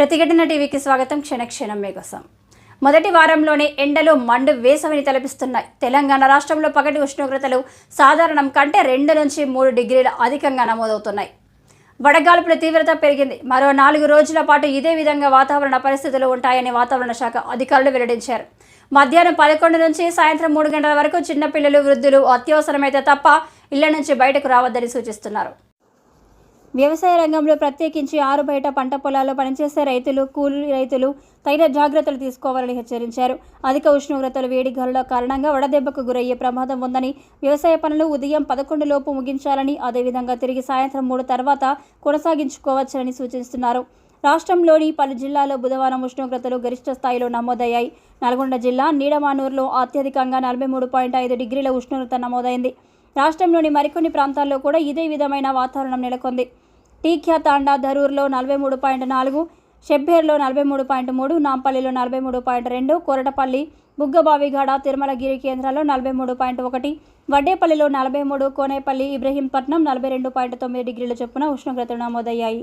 ప్రతిఘటన టీవీకి స్వాగతం. క్షణక్షణం మీకోసం మొదటి వారంలోనే ఎండలు మండు వేసవిని తలపిస్తున్నాయి తెలంగాణ రాష్ట్రంలో పగటి ఉష్ణోగ్రతలు సాధారణం కంటే రెండు నుంచి మూడు డిగ్రీల అధికంగా నమోదవుతున్నాయి. వడగాల్పుల తీవ్రత పెరిగింది. మరో నాలుగు రోజుల పాటు ఇదే విధంగా వాతావరణ పరిస్థితులు ఉంటాయని వాతావరణ శాఖ అధికారులు వెల్లడించారు. మధ్యాహ్నం పదకొండు నుంచి సాయంత్రం మూడు గంటల వరకు చిన్నపిల్లలు వృద్ధులు అత్యవసరమైతే తప్ప ఇళ్ళ నుంచి బయటకు రావద్దని సూచిస్తున్నారు. వ్యవసాయ రంగంలో ప్రత్యేకించి ఆరు బయట పంట పొలాల్లో పనిచేసే రైతులు కూలీ రైతులు తగిన జాగ్రత్తలు తీసుకోవాలని హెచ్చరించారు. అధిక ఉష్ణోగ్రతలు వేడి గాలుల కారణంగా వడదెబ్బకు గురయ్యే ప్రమాదం ఉందని వ్యవసాయ పనులు ఉదయం పదకొండు లోపు ముగించాలని అదేవిధంగా తిరిగి సాయంత్రం మూడు తర్వాత కొనసాగించుకోవచ్చని సూచిస్తున్నారు. రాష్ట్రంలోని పలు జిల్లాల్లో బుధవారం ఉష్ణోగ్రతలు గరిష్ట స్థాయిలో నమోదయ్యాయి. నల్గొండ జిల్లా నీడమానూరులో అత్యధికంగా నలభై మూడు పాయింట్ ఐదు డిగ్రీల ఉష్ణోగ్రత నమోదైంది. రాష్ట్రంలోని మరికొన్ని ప్రాంతాల్లో కూడా ఇదే విధమైన వాతావరణం నెలకొంది. టీఖ్యా తాండా ధరూర్లో నలభై మూడు పాయింట్ నాలుగు షెబ్బేర్లో నలభై మూడు పాయింట్ మూడు నాంపల్లిలో నలభై మూడు పాయింట్ రెండు కొరటపల్లి బుగ్గబావిగాడ తిరుమలగిరి కేంద్రాల్లో నలభై మూడు పాయింట్ ఒకటి వడ్డేపల్లిలో నలభై మూడు కోనేపల్లి ఇబ్రహీంపట్నం నలభై రెండు పాయింట్ తొమ్మిది డిగ్రీల చొప్పున ఉష్ణోగ్రతలు నమోదయ్యాయి.